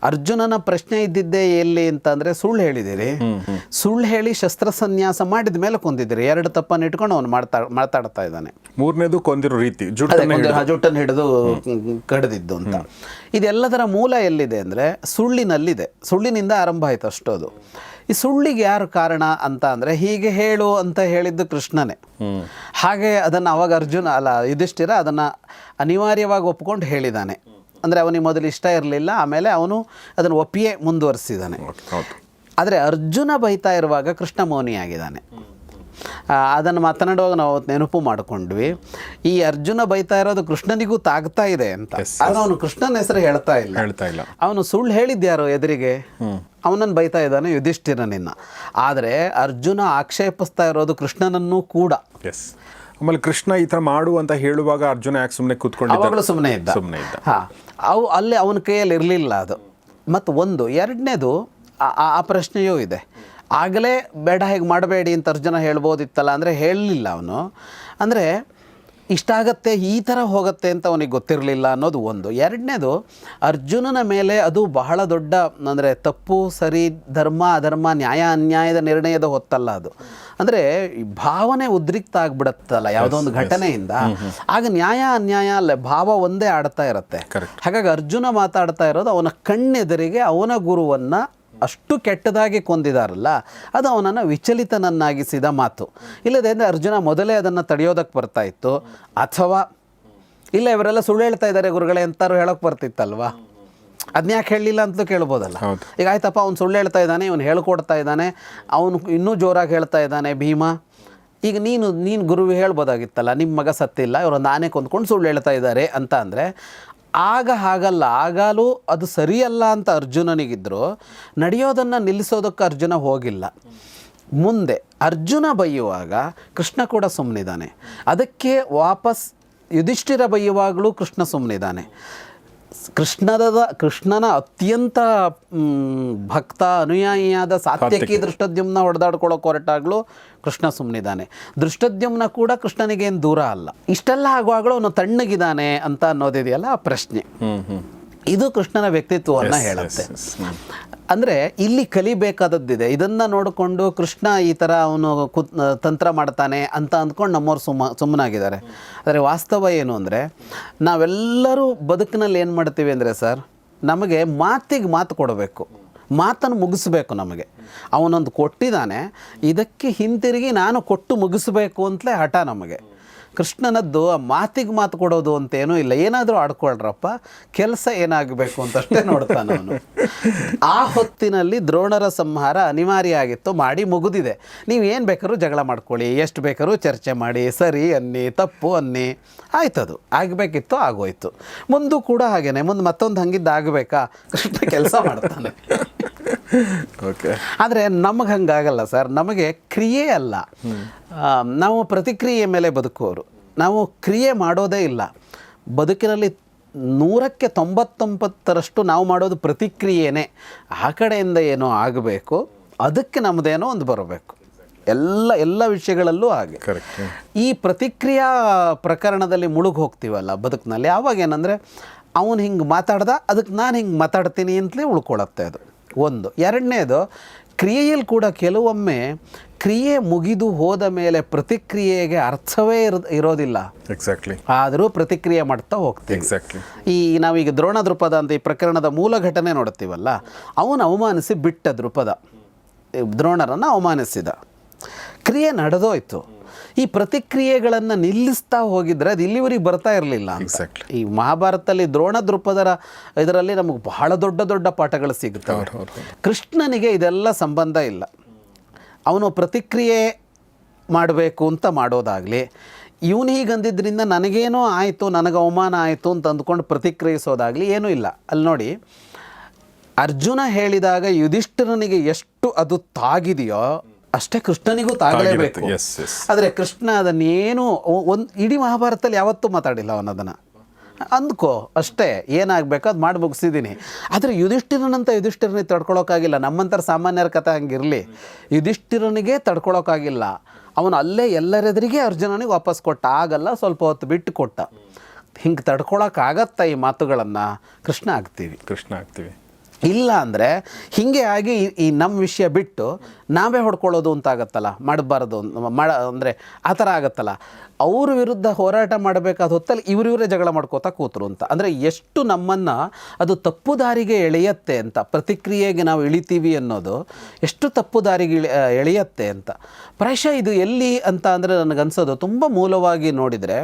ಅರ್ಜುನನ ಪ್ರಶ್ನೆ ಇದ್ದಿದ್ದೇ ಎಲ್ಲಿ ಅಂತಂದ್ರೆ ಸುಳ್ಳು ಹೇಳಿದಿರಿ ಸುಳ್ಳು ಹೇಳಿ ಶಸ್ತ್ರ ಸನ್ಯಾಸ ಮಾಡಿದ ಮೇಲೆ ಕೊಂದಿದ್ದೀರಿ. ಎರಡು ತಪ್ಪನ್ನು ಇಟ್ಕೊಂಡು ಅವನು ಮಾಡ್ತಾ ಮಾತಾಡ್ತಾ ಇದ್ದಾನೆ. ಮೂರನೇದು ಕೊಂದಿರೋ ರೀತಿ ಜುಟ್ಟನ್ನು ಹಿಡಿದು. ಕಡಿದಿದ್ದು ಅಂತ. ಇದೆಲ್ಲದರ ಮೂಲ ಎಲ್ಲಿದೆ ಅಂದ್ರೆ ಸುಳ್ಳಿನಲ್ಲಿದೆ. ಸುಳ್ಳಿನಿಂದ ಆರಂಭ ಆಯ್ತು ಅಷ್ಟೋದು ಅದು. ಈ ಸುಳ್ಳಿಗೆ ಯಾರು ಕಾರಣ ಅಂತ ಅಂದ್ರೆ ಹೀಗೆ ಹೇಳು ಅಂತ ಹೇಳಿದ್ದು ಕೃಷ್ಣನೇ. ಹಾಗೆ ಅದನ್ನ ಅವಾಗ ಅರ್ಜುನ ಅಲ್ಲ ಯುಧಿಷ್ಠಿರ ಅದನ್ನ ಅನಿವಾರ್ಯವಾಗಿ ಒಪ್ಕೊಂಡು ಹೇಳಿದ್ದಾನೆ ಅಂದರೆ ಅವನಿಗೆ ಮೊದಲು ಇಷ್ಟ ಇರಲಿಲ್ಲ ಆಮೇಲೆ ಅವನು ಅದನ್ನು ಒಪ್ಪಿಯೇ ಮುಂದುವರಿಸಿದ್ದಾನೆ ಆದರೆ ಅರ್ಜುನ ಬೈತಾ ಇರುವಾಗ ಕೃಷ್ಣ ಮೌನಿಯಾಗಿದ್ದಾನೆ ಅದನ್ನು ಮಾತನಾಡುವಾಗ ನಾವು ನೆನಪು ಮಾಡಿಕೊಂಡ್ವಿ. ಈ ಅರ್ಜುನ ಬೈತಾ ಇರೋದು ಕೃಷ್ಣನಿಗೂ ತಾಗ್ತಾ ಇದೆ ಅಂತ. ಆದರೆ ಅವನು ಕೃಷ್ಣನ ಹೆಸರು ಹೇಳ್ತಾ ಇಲ್ಲ. ಹೇಳ್ತಾ ಇಲ್ಲ. ಅವನು ಸುಳ್ಳು ಹೇಳಿದ್ಯಾರು ಎದುರಿಗೆ? ಅವನನ್ನು ಬೈತಾ ಇದ್ದಾನೆ ಯುಧಿಷ್ಠಿರನಿನ್ನ ಆದರೆ ಅರ್ಜುನ ಆಕ್ಷೇಪಿಸ್ತಾ ಇರೋದು ಕೃಷ್ಣನನ್ನು ಕೂಡ. ಎಸ್ ಆಮೇಲೆ ಕೃಷ್ಣ ಈ ಥರ ಮಾಡು ಅಂತ ಹೇಳುವಾಗ ಅರ್ಜುನ ಯಾಕೆ ಸುಮ್ಮನೆ ಕೂತ್ಕೊಂಡು ಸುಮ್ಮನೆ ಇದ್ದ. ಸುಮ್ಮನೆ ಇದ್ದ. ಹಾಂ. ಅವು ಅಲ್ಲಿ ಅವನ ಕೈಯಲ್ಲಿ ಇರಲಿಲ್ಲ ಅದು. ಮತ್ತು ಒಂದು, ಎರಡನೇದು, ಆ- ಪ್ರಶ್ನೆಯೂ ಇದೆ. ಆಗಲೇ ಬೇಡ, ಹೇಗೆ ಮಾಡಬೇಡಿ ಅಂತ ಅರ್ಜುನ ಹೇಳ್ಬೋದಿತ್ತಲ್ಲ ಅಂದರೆ ಹೇಳಲಿಲ್ಲ ಅವನು. ಅಂದರೆ ಇಷ್ಟಾಗತ್ತೆ ಈ ಥರ ಹೋಗುತ್ತೆ ಅಂತ ಅವನಿಗೆ ಗೊತ್ತಿರಲಿಲ್ಲ ಅನ್ನೋದು ಒಂದು. ಎರಡನೇದು ಅರ್ಜುನನ ಮೇಲೆ ಅದು ಬಹಳ ದೊಡ್ಡ ಅಂದರೆ ತಪ್ಪು ಸರಿ ಧರ್ಮ ಅಧರ್ಮ ನ್ಯಾಯ ಅನ್ಯಾಯದ ನಿರ್ಣಯದ ಹೊತ್ತಲ್ಲ ಅದು. ಅಂದರೆ ಈ ಭಾವನೆ ಉದ್ರಿಕ್ತ ಆಗ್ಬಿಡತ್ತಲ್ಲ ಯಾವುದೋ ಒಂದು ಘಟನೆಯಿಂದ. ಆಗ ನ್ಯಾಯ ಅನ್ಯಾಯ ಅಲ್ಲ ಭಾವ ಒಂದೇ ಆಡ್ತಾ ಇರುತ್ತೆ. ಹಾಗಾಗಿ ಅರ್ಜುನ ಮಾತಾಡ್ತಾ ಇರೋದು ಅವನ ಕಣ್ಣೆದುರಿಗೆ ಅವನ ಗುರುವನ್ನ ಅಷ್ಟು ಕೆಟ್ಟದಾಗಿ ಕೊಂದಿದಾರಲ್ಲ ಅದು ಅವನನ್ನು ವಿಚಲಿತನನ್ನಾಗಿಸಿದ ಮಾತು. ಇಲ್ಲದೆ ಅಂದರೆ ಅರ್ಜುನ ಮೊದಲೇ ಅದನ್ನು ತಡೆಯೋದಕ್ಕೆ ಬರ್ತಾ ಇತ್ತು. ಅಥವಾ ಇಲ್ಲ ಇವರೆಲ್ಲ ಸುಳ್ಳು ಹೇಳ್ತಾ ಇದ್ದಾರೆ ಗುರುಗಳೇ ಎಂತಾರು ಹೇಳೋಕೆ ಬರ್ತಿತ್ತಲ್ವಾ? ಅದನ್ನ ಯಾಕೆ ಹೇಳಲಿಲ್ಲ ಅಂತಲೂ ಕೇಳ್ಬೋದಲ್ಲ. ಈಗ ಆಯ್ತಪ್ಪ ಅವ್ನು ಸುಳ್ಳು ಹೇಳ್ತಾ ಇದ್ದಾನೆ ಇವನು ಹೇಳ್ಕೊಡ್ತಾ ಇದ್ದಾನೆ ಅವನು ಇನ್ನೂ ಜೋರಾಗಿ ಹೇಳ್ತಾ ಇದ್ದಾನೆ ಭೀಮ. ಈಗ ನೀನು ನೀನು ಗುರುವಿ ಹೇಳ್ಬೋದಾಗಿತ್ತಲ್ಲ ನಿಮ್ಮ ಮಗ ಸತ್ತಿಲ್ಲ ಇವರೊಂದು ಆನೆ ಕೊಂದ್ಕೊಂಡು ಸುಳ್ಳು ಹೇಳ್ತಾ ಇದ್ದಾರೆ ಅಂತ ಅಂದರೆ ಆಗ ಹಾಗಲ್ಲ, ಆಗಲೂ ಅದು ಸರಿಯಲ್ಲ ಅಂತ ಅರ್ಜುನನಿಗಿದ್ರು, ನಡೆಯೋದನ್ನು ನಿಲ್ಲಿಸೋದಕ್ಕೆ ಅರ್ಜುನ ಹೋಗಿಲ್ಲ. ಮುಂದೆ ಅರ್ಜುನ ಬೈಯುವಾಗ ಕೃಷ್ಣ ಕೂಡ ಸುಮ್ಮನಿದ್ದಾನೆ ಅದಕ್ಕೆ ವಾಪಸ್ ಯುಧಿಷ್ಠಿರ ಬೈಯುವಾಗಲೂ ಕೃಷ್ಣ ಸುಮ್ಮನಿದ್ದಾನೆ ಕೃಷ್ಣದ ಕೃಷ್ಣನ ಅತ್ಯಂತ ಭಕ್ತ ಅನುಯಾಯಿಯಾದ ಸಾತ್ಯಕಿ ದೃಷ್ಟದ್ಯುಮ್ನ ಹೊಡೆದಾಡ್ಕೊಳ್ಳೋಕೆ ಹೊರಟಾಗಲೂ ಕೃಷ್ಣ ಸುಮ್ಮನಿದ್ದಾನೆ ದೃಷ್ಟದ್ಯುಮ್ನ ಕೂಡ ಕೃಷ್ಣನಿಗೇನು ದೂರ ಅಲ್ಲ. ಇಷ್ಟೆಲ್ಲ ಆಗುವಾಗಲೂ ಅವನು ತಣ್ಣಗಿದ್ದಾನೆ ಅಂತ ಅನ್ನೋದಿದೆಯಲ್ಲ ಆ ಪ್ರಶ್ನೆ. ಇದು ಕೃಷ್ಣನ ವ್ಯಕ್ತಿತ್ವವನ್ನು ಹೇಳುತ್ತೆ. ಅಂದರೆ ಇಲ್ಲಿ ಕಲಿಬೇಕಾದದ್ದಿದೆ. ಇದನ್ನು ನೋಡಿಕೊಂಡು ಕೃಷ್ಣ ಈ ಥರ ಅವನು ಕುತ್ ತಂತ್ರ ಮಾಡ್ತಾನೆ ಅಂತ ಅಂದ್ಕೊಂಡು ನಮ್ಮವ್ರು ಸುಮ್ಮ ಸುಮ್ಮನಾಗಿದ್ದಾರೆ. ಆದರೆ ವಾಸ್ತವ ಏನು ಅಂದರೆ ನಾವೆಲ್ಲರೂ ಬದುಕಿನಲ್ಲಿ ಏನು ಮಾಡ್ತೀವಿ ಅಂದರೆ ಸರ್ ನಮಗೆ ಮಾತಿಗೆ ಮಾತು ಕೊಡಬೇಕು. ಮಾತನ್ನು ಮುಗಿಸ್ಬೇಕು ನಮಗೆ. ಅವನೊಂದು ಕೊಟ್ಟಿದ್ದಾನೆ. ಇದಕ್ಕೆ ಹಿಂತಿರುಗಿ ನಾನು ಕೊಟ್ಟು ಮುಗಿಸ್ಬೇಕು ಅಂತಲೇ ಹಠ ನಮಗೆ. ಕೃಷ್ಣನದ್ದು ಆ ಮಾತಿಗೆ ಮಾತು ಕೊಡೋದು ಅಂತ ಏನೂ ಇಲ್ಲ. ಏನಾದರೂ ಆಡ್ಕೊಳ್ರಪ್ಪ, ಕೆಲಸ ಏನಾಗಬೇಕು ಅಂತಷ್ಟೇ ನೋಡ್ತಾನೆ ಅವನು. ಆ ಹೊತ್ತಿನಲ್ಲಿ ದ್ರೋಣರ ಸಂಹಾರ ಅನಿವಾರ್ಯ ಆಗಿತ್ತು ಮಾಡಿ ಮುಗಿದಿದೆ. ನೀವು ಏನು ಬೇಕಾದ್ರೂ ಜಗಳ ಮಾಡ್ಕೊಳ್ಳಿ, ಎಷ್ಟು ಬೇಕಾದ್ರೂ ಚರ್ಚೆ ಮಾಡಿ, ಸರಿ ಅನ್ನಿ, ತಪ್ಪು ಅನ್ನಿ, ಆಯ್ತದು. ಆಗಬೇಕಿತ್ತು, ಆಗೋಯ್ತು. ಮುಂದೂ ಕೂಡ ಹಾಗೇನೆ, ಮುಂದೆ ಮತ್ತೊಂದು ಹಂಗಿದ್ದು ಆಗಬೇಕಾ? ಕೃಷ್ಣ ಕೆಲಸ ಮಾಡ್ತಾನೆ. ಓಕೆ ಆದರೆ ನಮಗೆ ಹಂಗಾಗಲ್ಲ ಸರ್ ನಮಗೆ ಕ್ರಿಯೆ ಅಲ್ಲ. ನಾವು ಪ್ರತಿಕ್ರಿಯೆ ಮೇಲೆ ಬದುಕುವವರು. ನಾವು ಕ್ರಿಯೆ ಮಾಡೋದೇ ಇಲ್ಲ. ಬದುಕಿನಲ್ಲಿ ನೂರಕ್ಕೆ ತೊಂಬತ್ತೊಂಬತ್ತರಷ್ಟು ನಾವು ಮಾಡೋದು ಪ್ರತಿಕ್ರಿಯೆನೇ. ಆ ಕಡೆಯಿಂದ ಏನೋ ಆಗಬೇಕು ಅದಕ್ಕೆ ನಮ್ಮದೇನೋ ಒಂದು ಬರಬೇಕು. ಎಲ್ಲ ಎಲ್ಲ ವಿಷಯಗಳಲ್ಲೂ ಹಾಗೆ. ಈ ಪ್ರತಿಕ್ರಿಯಾ ಪ್ರಕರಣದಲ್ಲಿ ಮುಳುಗಿ ಹೋಗ್ತೀವಲ್ಲ ಬದುಕಿನಲ್ಲಿ ಆವಾಗ ಏನಂದರೆ ಅವನು ಹಿಂಗೆ ಮಾತಾಡ್ದ ಅದಕ್ಕೆ ನಾನು ಹಿಂಗೆ ಮಾತಾಡ್ತೀನಿ ಅಂತಲೇ ಉಳ್ಕೊಳತ್ತೆ ಅದು. ಒಂದು. ಎರಡನೇದು ಕ್ರಿಯೆಯಲ್ಲಿ ಕೂಡ ಕೆಲವೊಮ್ಮೆ ಕ್ರಿಯೆ ಮುಗಿದು ಹೋದ ಮೇಲೆ ಪ್ರತಿಕ್ರಿಯೆಗೆ ಅರ್ಥವೇ ಇರೋ ಇರೋದಿಲ್ಲ. ಎಕ್ಸಾಕ್ಟ್ಲಿ ಆದರೂ ಪ್ರತಿಕ್ರಿಯೆ ಮಾಡ್ತಾ ಹೋಗ್ತೀವಿ. ಎಕ್ಸಾಕ್ಟ್ಲಿ ಈ ನಾವೀಗ ದ್ರೋಣ ದೃಪದ ಅಂತ ಈ ಪ್ರಕರಣದ ಮೂಲ ಘಟನೆ ನೋಡ್ತೀವಲ್ಲ ಅವನು ಅವಮಾನಿಸಿ ಬಿಟ್ಟ ದೃಪದ ದ್ರೋಣರನ್ನು ಅವಮಾನಿಸಿದ. ಕ್ರಿಯೆ ನಡೆದೋಯ್ತು. ಈ ಪ್ರತಿಕ್ರಿಯೆಗಳನ್ನು ನಿಲ್ಲಿಸ್ತಾ ಹೋಗಿದ್ರೆ ಅದು ಇಲ್ಲಿವರೆಗೆ ಬರ್ತಾ ಇರಲಿಲ್ಲ. ಈ ಮಹಾಭಾರತದಲ್ಲಿ ದ್ರೋಣ ದೃಪದರ ಇದರಲ್ಲಿ ನಮಗೆ ಬಹಳ ದೊಡ್ಡ ದೊಡ್ಡ ಪಾಠಗಳು ಸಿಗುತ್ತವೆ ಕೃಷ್ಣನಿಗೆ ಇದೆಲ್ಲ ಸಂಬಂಧ ಇಲ್ಲ. ಅವನು ಪ್ರತಿಕ್ರಿಯೆ ಮಾಡಬೇಕು ಅಂತ ಮಾಡೋದಾಗಲಿ ಇವನು ಹೀಗೆ ಅಂದಿದ್ದರಿಂದ ನನಗೇನೋ ಆಯಿತು ನನಗೆ ಅವಮಾನ ಆಯಿತು ಅಂತ ಅಂದ್ಕೊಂಡು ಪ್ರತಿಕ್ರಿಯಿಸೋದಾಗಲಿ ಏನೂ ಇಲ್ಲ. ಅಲ್ಲಿ ನೋಡಿ ಅರ್ಜುನ ಹೇಳಿದಾಗ ಯುಧಿಷ್ಠಿರನಿಗೆ ಎಷ್ಟು ಅದು ತಾಗಿದೆಯೋ ಅಷ್ಟೇ ಕೃಷ್ಣನಿಗೂ ತಾಗಲೇಬೇಕು. ಆದರೆ ಕೃಷ್ಣ ಅದನ್ನೇನು ಒಂದು ಇಡೀ ಮಹಾಭಾರತದಲ್ಲಿ ಯಾವತ್ತೂ ಮಾತಾಡಿಲ್ಲ ಅವನದನ್ನು ಅಂದ್ಕೋ ಅಷ್ಟೇ ಏನಾಗಬೇಕು ಅದು ಮಾಡಿ ಮುಗಿಸಿದ್ದೀನಿ ಆದರೆ ಯುಧಿಷ್ಠಿರನಂತ ಯುಧಿಷ್ಠಿರನಿಗೆ ತಡ್ಕೊಳೋಕ್ಕಾಗಿಲ್ಲ ನಮ್ಮಂಥರ ಸಾಮಾನ್ಯರ ಕಥೆ ಹಂಗಿರಲಿ. ಯುಧಿಷ್ಠಿರನಿಗೆ ತಡ್ಕೊಳೋಕ್ಕಾಗಿಲ್ಲ ಅವನು ಅಲ್ಲೇ ಎಲ್ಲರೆದುರಿಗೆ ಅರ್ಜುನನಿಗೆ ವಾಪಸ್ ಕೊಟ್ಟ. ಆಗಲ್ಲ ಸ್ವಲ್ಪ ಹೊತ್ತು ಬಿಟ್ಟು ಕೊಟ್ಟ. ಹಿಂಗೆ ತಡ್ಕೊಳಕ್ಕಾಗತ್ತ ಈ ಮಾತುಗಳನ್ನು? ಕೃಷ್ಣ ಆಗ್ತೀವಿ. ಕೃಷ್ಣ ಆಗ್ತೀವಿ. ಇಲ್ಲ ಅಂದರೆ ಹೀಗೆ ಆಗಿ ಈ- ನಮ್ಮ ವಿಷಯ ಬಿಟ್ಟು ನಾವೇ ಹೊಡ್ಕೊಳ್ಳೋದು ಅಂತ ಆಗತ್ತಲ್ಲ? ಮಾಡಬಾರ್ದು ಮಾಡ ಅಂದರೆ ಆ ಥರ ಆಗತ್ತಲ್ಲ? ಅವ್ರ ವಿರುದ್ಧ ಹೋರಾಟ ಮಾಡಬೇಕಾದ ಹೊತ್ತಲ್ಲಿ ಇವರಿವರೇ ಜಗಳ ಮಾಡ್ಕೋತಾ ಕೂತರು ಅಂತ. ಅಂದರೆ ಎಷ್ಟು ನಮ್ಮನ್ನು ಅದು ತಪ್ಪು ದಾರಿಗೆ ಎಳೆಯತ್ತೆ ಅಂತ, ಪ್ರತಿಕ್ರಿಯೆಗೆ ನಾವು ಇಳಿತೀವಿ ಅನ್ನೋದು ಎಷ್ಟು ತಪ್ಪು ದಾರಿಗೆ ಇಳಿ ಎಳೆಯತ್ತೆ ಅಂತ. ಪ್ರಾಯಶಃ ಇದು ಎಲ್ಲಿ ಅಂತ ಅಂದರೆ ನನಗನ್ಸೋದು ತುಂಬ ಮೂಲವಾಗಿ ನೋಡಿದರೆ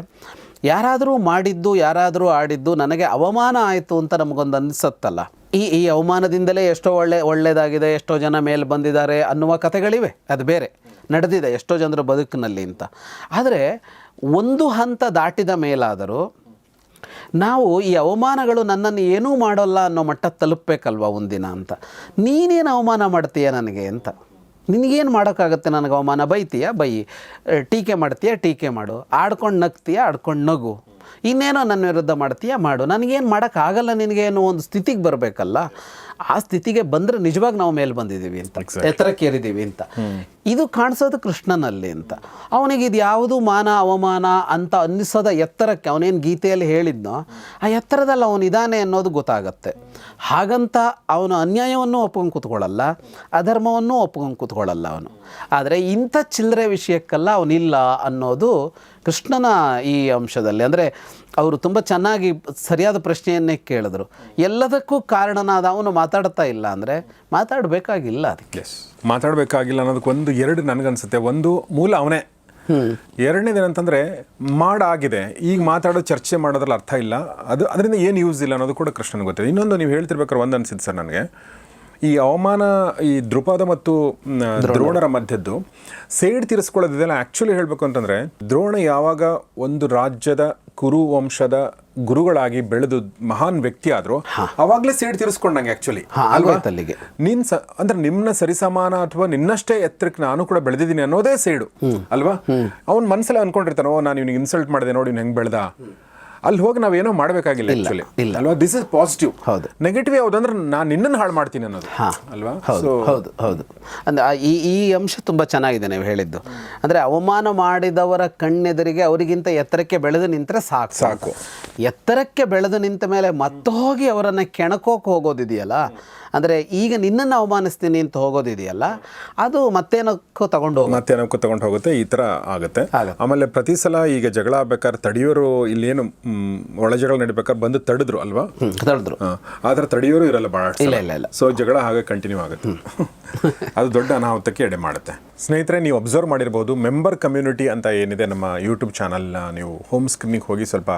ಯಾರಾದರೂ ಮಾಡಿದ್ದು, ಯಾರಾದರೂ ಆಡಿದ್ದು ನನಗೆ ಅವಮಾನ ಆಯಿತು ಅಂತ ನಮಗೊಂದು ಅನಿಸತ್ತಲ್ಲ. ಈ ಈ ಅವಮಾನದಿಂದಲೇ ಎಷ್ಟೋ ಒಳ್ಳೆ ಒಳ್ಳೆಯದಾಗಿದೆ ಎಷ್ಟೋ ಜನ ಮೇಲೆ ಬಂದಿದ್ದಾರೆ ಅನ್ನುವ ಕಥೆಗಳಿವೆ. ಅದು ಬೇರೆ. ನಡೆದಿದೆ ಎಷ್ಟೋ ಜನರ ಬದುಕಿನಲ್ಲಿ ಅಂತ. ಆದರೆ ಒಂದು ಹಂತ ದಾಟಿದ ಮೇಲಾದರೂ ನಾವು ಈ ಅವಮಾನಗಳು ನನ್ನನ್ನು ಏನೂ ಮಾಡೋಲ್ಲ ಅನ್ನೋ ಮಟ್ಟ ತಲುಪಬೇಕಲ್ವ ಒಂದಿನ ಅಂತ. ನೀನೇನು ಅವಮಾನ ಮಾಡ್ತೀಯ ನನಗೆ ಅಂತ. ನಿನಗೇನು ಮಾಡೋಕ್ಕಾಗತ್ತೆ ನನಗೆ ಅವಮಾನ? ಬೈತೀಯ? ಬೈ. ಟೀಕೆ ಮಾಡ್ತೀಯ? ಟೀಕೆ ಮಾಡು. ಆಡ್ಕೊಂಡು ನಗ್ತೀಯ? ಆಡ್ಕೊಂಡು ನಗು. ಇನ್ನೇನೋ ನನ್ನ ವಿರುದ್ಧ ಮಾಡ್ತೀಯ? ಮಾಡು. ನನಗೇನು ಮಾಡೋಕ್ಕಾಗಲ್ಲ ನಿನಗೇನು ಒಂದು ಸ್ಥಿತಿಗೆ ಬರಬೇಕಲ್ಲ? ಆ ಸ್ಥಿತಿಗೆ ಬಂದ್ರೆ ನಿಜವಾಗಿ ನಾವು ಮೇಲೆ ಬಂದಿದ್ದೀವಿ ಅಂತ ಎತ್ತರಕ್ಕೇರಿದ್ದೀವಿ ಅಂತ. ಇದು ಕಾಣಿಸೋದು ಕೃಷ್ಣನಲ್ಲಿ ಅಂತ. ಅವನಿಗೆ ಇದು ಯಾವುದು ಮಾನ ಅವಮಾನ ಅಂತ ಅನ್ನಿಸೋದ ಎತ್ತರಕ್ಕೆ ಅವನೇನು ಗೀತೆಯಲ್ಲಿ ಹೇಳಿದ್ನೋ ಆ ಎತ್ತರದಲ್ಲಿ ಅವನಿದಾನೆ ಅನ್ನೋದು ಗೊತ್ತಾಗತ್ತೆ. ಹಾಗಂತ ಅವನು ಅನ್ಯಾಯವನ್ನು ಒಪ್ಕೊಂಡು ಕೂತ್ಕೊಳ್ಳಲ್ಲ ಅಧರ್ಮವನ್ನು ಒಪ್ಕೊಂಡು ಕೂತ್ಕೊಳ್ಳಲ್ಲ ಅವನು. ಆದರೆ ಇಂಥ ಚಿಲ್ಲರೆ ವಿಷಯಕ್ಕೆಲ್ಲ ಅವನಿಲ್ಲ ಅನ್ನೋದು ಕೃಷ್ಣನ ಈ ಅಂಶದಲ್ಲಿ. ಅಂದರೆ ಅವರು ತುಂಬ ಚೆನ್ನಾಗಿ ಸರಿಯಾದ ಪ್ರಶ್ನೆಯನ್ನೇ ಕೇಳಿದ್ರು. ಎಲ್ಲದಕ್ಕೂ ಕಾರಣನಾದ ಅವನು ಮಾತಾಡ್ತಾ ಇಲ್ಲ ಅಂದರೆ ಮಾತಾಡಬೇಕಾಗಿಲ್ಲ ಅದಕ್ಕೆ. ಮಾತಾಡಬೇಕಾಗಿಲ್ಲ ಅನ್ನೋದಕ್ಕೆ ಒಂದು ಎರಡು ನನಗನ್ಸುತ್ತೆ. ಒಂದು ಮೂಲ ಅವನೇ. ಎರಡನೇದೇನಂತಂದ್ರೆ ಮಾಡಾಗಿದೆ. ಈಗ ಮಾತಾಡೋ ಚರ್ಚೆ ಮಾಡೋದ್ರಲ್ಲಿ ಅರ್ಥ ಇಲ್ಲ. ಅದು ಅದರಿಂದ ಏನು ಯೂಸ್ ಇಲ್ಲ ಅನ್ನೋದು ಕೂಡ ಕೃಷ್ಣನಿಗೆ ಗೊತ್ತಿದೆ. ಇನ್ನೊಂದು ನೀವು ಹೇಳ್ತಿರ್ಬೇಕಾದ್ರೆ ಒಂದು ಅನ್ಸಿದ್ದು ಸರ್ ನನಗೆ. ಈ ಅವಮಾನ ಈ ದೃಪದ ಮತ್ತು ದ್ರೋಣರ ಮಧ್ಯದ್ದು ಸೇಡ್ ತೀರಿಸ್ಕೊಳ್ಳೋದಿದೆಲ್ಲ ಆ್ಯಕ್ಚುಲಿ ಹೇಳಬೇಕು ಅಂತಂದ್ರೆ ದ್ರೋಣ ಯಾವಾಗ ಒಂದು ರಾಜ್ಯದ ಕುರು ವಂಶದ ಗುರುಗಳಾಗಿ ಬೆಳೆದು ಮಹಾನ್ ವ್ಯಕ್ತಿ ಆದ್ರು ಅವಾಗಲೇ ಸೇಡ್ ತೀರಿಸ್ಕೊಂಡಂಗೆ ಆ್ಯಕ್ಚುಲಿ ಅಲ್ವಾ? ಅಲ್ಲಿಗೆ ನಿನ್ ಸ ಅಂದ್ರೆ ನಿಮ್ನ ಸರಿಸಮಾನ ಅಥವಾ ನಿನ್ನಷ್ಟೇ ಎತ್ತರಕ್ಕೆ ನಾನು ಕೂಡ ಬೆಳೆದಿದ್ದೀನಿ ಅನ್ನೋದೇ ಸೇಡು ಅಲ್ವಾ? ಅವನ್ ಮನ್ಸಲ್ಲಿ ಅನ್ಕೊಂಡಿರ್ತಾನೋ ನಾನು ಇವ್ನಿಗೆ ಇನ್ಸಲ್ಟ್ ಮಾಡಿದೆ ನೋಡಿ ಇವ್ನು ಹೆಂಗ್ ಬೆಳೆದ. ಅಲ್ಲಿ ಹೋಗಿ ನಾವು ಏನೋ ಮಾಡಬೇಕಾಗಿಲ್ಲ ಆಕ್ಚುಲಿ ಇಲ್ಲ. ಅಲ್ವಾ? ದಿಸ್ ಇಸ್ ಪಾಸಿಟಿವ್ ಹೌದು. ನೆಗೆಟಿವ್ ಯಾವುದಂದ್ರೆ ನಾನು ನಿನ್ನನ್ನು ಹಾಳು ಮಾಡ್ತೀನಿ ಅನ್ನೋದು. ಅಲ್ವಾ? ಹೌದು ಹೌದು ಹೌದು. ಅಂದರೆ ಈ ಈ ಅಂಶ ತುಂಬ ಚೆನ್ನಾಗಿದೆ ನೀವು ಹೇಳಿದ್ದು. ಅಂದರೆ ಅವಮಾನ ಮಾಡಿದವರ ಕಣ್ಣೆದುರಿಗೆ ಅವರಿಗಿಂತ ಎತ್ತರಕ್ಕೆ ಬೆಳೆದು ನಿಂತರೆ ಸಾಕು. ಸಾಕು. ಎತ್ತರಕ್ಕೆ ಬೆಳೆದು ನಿಂತ ಮೇಲೆ ಮತ್ತೆ ಹೋಗಿ ಅವರನ್ನು ಕೆಣಕೋಕೆ ಹೋಗೋದಿದೆಯಲ್ಲ? ಅಂದರೆ ಈಗ ನಿನ್ನನ್ನು ಅವಮಾನಿಸ್ತೀನಿ ಅಂತ ಹೋಗೋದಿದೆಯಲ್ಲ ಅದು ಮತ್ತೇನಕ್ಕೂ ತಗೊಂಡು ಹೋಗಿ ಮತ್ತೆ ಏನಕ್ಕೂ ತಗೊಂಡು ಹೋಗುತ್ತೆ ಈ ಥರ ಆಗುತ್ತೆ. ಆಮೇಲೆ ಪ್ರತಿ ಸಲ ಈಗ ಜಗಳ ಆಗ್ಬೇಕಾದ್ರೆ ತಡೆಯೋರು ಇಲ್ಲೇನು ಒಳ ಜಗಳ ನಡಿಬೇಕಾದ್ರೆ ಬಂದು ತಡೆದ್ರು ಅಲ್ವಾ? ತಡೆದ್ರು. ಆ ಥರ ತಡೆಯೋರು ಇರಲ್ಲ ಬಹಳ ಇಲ್ಲ, ಇಲ್ಲ, ಇಲ್ಲ. ಸೊ ಜಗಳ ಹಾಗೆ ಕಂಟಿನ್ಯೂ ಆಗುತ್ತೆ. ಅದು ದೊಡ್ಡ ಅನಾಹುತಕ್ಕೆ ಎಡೆ ಮಾಡುತ್ತೆ. ಸ್ನೇಹಿತರೆ ನೀವು ಅಬ್ಸರ್ವ್ ಮಾಡಿರ್ಬೋದು ಮೆಂಬರ್ ಕಮ್ಯುನಿಟಿ ಅಂತ ಏನಿದೆ ನಮ್ಮ ಯೂಟ್ಯೂಬ್ ಚಾನಲ್ನ ನೀವು ಹೋಮ್ ಸ್ಕ್ರೀನಿಗೆ ಹೋಗಿ ಸ್ವಲ್ಪ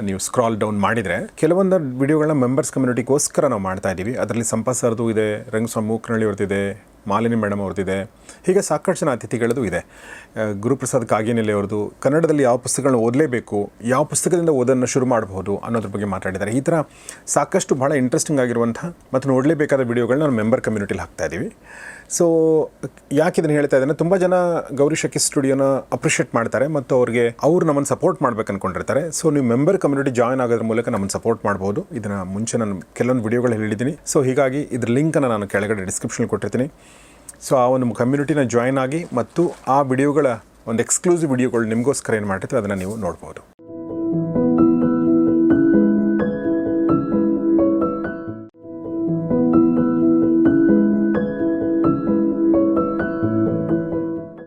ನೀವು ಸ್ಕ್ರಾಲ್ ಡೌನ್ ಮಾಡಿದರೆ ಕೆಲವೊಂದು ವಿಡಿಯೋಗಳನ್ನ ಮೆಂಬರ್ಸ್ ಕಮ್ಯುನಿಟಿಗೋಸ್ಕರ ನಾವು ಮಾಡ್ತಾ ಇದ್ದೀವಿ. ಅದರಲ್ಲಿ ಸಂಪತ್ ಸರ್ದು ಇದೆ, ರಂಗಸ್ವಾಮಿ ಮೂಕ್ನಳ್ಳಿ ಅವ್ರದ್ದಿದೆ ಮಾಲಿನಿ ಮೇಡಮ್ ಅವ್ರದ್ದಿದೆ. ಹೀಗೆ ಸಾಕಷ್ಟು ಜನ ಅತಿಥಿಗಳದ್ದು ಇದೆ. ಗುರುಪ್ರಸಾದ್ ಕಾಗಿನೆಲೆ ಅವ್ರದ್ದು, ಕನ್ನಡದಲ್ಲಿ ಯಾವ ಪುಸ್ತಕಗಳನ್ನ ಓದಲೇಬೇಕು, ಯಾವ ಪುಸ್ತಕದಿಂದ ಓದನ್ನು ಶುರು ಮಾಡಬಹುದು ಅನ್ನೋದ್ರ ಬಗ್ಗೆ ಮಾತಾಡಿದ್ದಾರೆ. ಈ ಥರ ಸಾಕಷ್ಟು ಬಹಳ ಇಂಟ್ರೆಸ್ಟಿಂಗ್ ಆಗಿರುವಂಥ ಮತ್ತು ನೋಡಲೇಬೇಕಾದ ವಿಡಿಯೋಗಳನ್ನ ನಾವು ಮೆಂಬರ್ ಕಮ್ಯುನಿಟಿಲಿ ಹಾಕ್ತಾ ಇದ್ದೀವಿ ಸೊ ಯಾಕೆ ಇದನ್ನು ಹೇಳ್ತಾ ಇದ್ದೇನೆ, ತುಂಬ ಜನ ಗೌರಿ ಶಕಿ ಸ್ಟುಡಿಯೋನ ಅಪ್ರಿಷಿಯೇಟ್ ಮಾಡ್ತಾರೆ ಮತ್ತು ಅವ್ರಿಗೆ ಅವ್ರು ನಮ್ಮನ್ನು ಸಪೋರ್ಟ್ ಮಾಡ್ಬೇಕು ಅನ್ಕೊಂಡಿರ್ತಾರೆ. ಸೊ ನೀವು ಮೆಂಬರ್ ಕಮ್ಯುನಿಟಿ ಜಾಯ್ನ್ ಆಗೋದ್ರ ಮೂಲಕ ನಮ್ಮನ್ನು ಸಪೋರ್ಟ್ ಮಾಡ್ಬೋದು ಇದನ್ನು ಮುಂಚೆ ನಾನು ಕೆಲವೊಂದು ವಿಡಿಯೋಗಳು ಹೇಳಿದ್ದೀನಿ. ಸೊ ಹೀಗಾಗಿ ಇದ್ರ ಲಿಂಕನ್ನು ನಾನು ಕೆಳಗಡೆ ಡಿಸ್ಕ್ರಿಪ್ಷನ್ ಕೊಟ್ಟಿರ್ತೀನಿ. ಸೊ ಆ ಒಂದು ಕಮ್ಯುನಿಟಿನ ಜಾಯ್ನ್ ಆಗಿ ಮತ್ತು ಆ ವಿಡಿಯೋಗಳ ಒಂದು ಎಕ್ಸ್ಕ್ಲೂಸಿವ್ ವಿಡಿಯೋಗಳು ನಿಮಗೋಸ್ಕರ ಏನು ಮಾಡಿರ್ತೀವಿ ಅದನ್ನು ನೀವು ನೋಡ್ಬೋದು.